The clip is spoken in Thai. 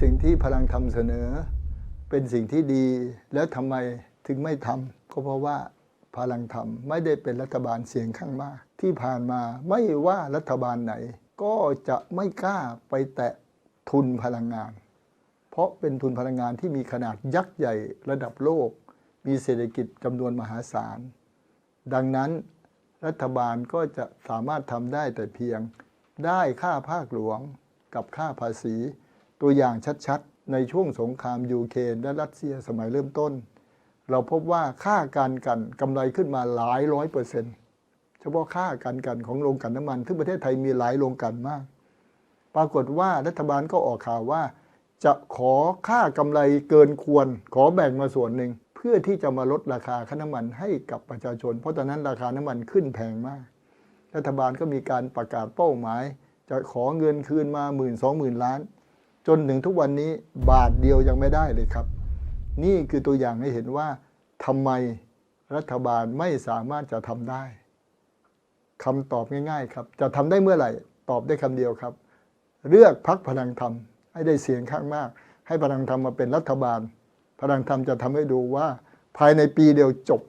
สิ่งที่พลังธรรมเสนอ เป็นสิ่งที่ดีแล้วทำไมถึงไม่ทำก็เพราะว่าพลังธรรมไม่ได้เป็นรัฐบาลเสียงข้างมาก ที่ผ่านมาไม่ว่ารัฐบาลไหน ก็จะไม่กล้าไปแตะทุนพลังงาน เพราะเป็นทุนพลังงานที่มีขนาดยักษ์ใหญ่ระดับโลก มีเศรษฐกิจจำนวนมหาศาล ดังนั้นรัฐบาลก็จะสามารถทำได้แต่เพียงได้ค่าภาคหลวงกับค่าภาษี ตัวอย่างชัดๆ ในช่วงสงครามยูเครนและรัสเซียสมัยเริ่มต้น เราพบว่าค่าการกันกำไรขึ้นมาหลายร้อยเปอร์เซ็นต์เฉพาะค่าการกันของโรงกันน้ำมันซึ่งประเทศไทยมีหลายโรงกันมาก ปรากฏว่ารัฐบาลก็ออกข่าวว่า จะขอค่ากำไรเกินควร ขอแบ่งมาส่วนหนึ่งเพื่อที่จะมาลดราคาค่าน้ำมันให้กับประชาชน เพราะตอนนั้นราคาน้ำมันขึ้นแพงมาก รัฐบาลก็มีการประกาศเป้าหมาย จะขอเงินคืนมาหมื่นสองหมื่นล้าน จนถึงทุกวันนี้บาทเดียวยังไม่ได้เลยครับ นี่คือตัวอย่างให้เห็นว่าทำไมรัฐบาลไม่สามารถจะทำได้คำตอบง่ายๆครับ จะทำได้เมื่อไหร่ ตอบได้คำเดียวครับ เลือกพักพลังธรรม ให้ได้เสียงข้างมาก ให้พลังธรรมมาเป็นรัฐบาล พลังธรรมจะทำให้ดูว่า ภายในปีเดียวจบ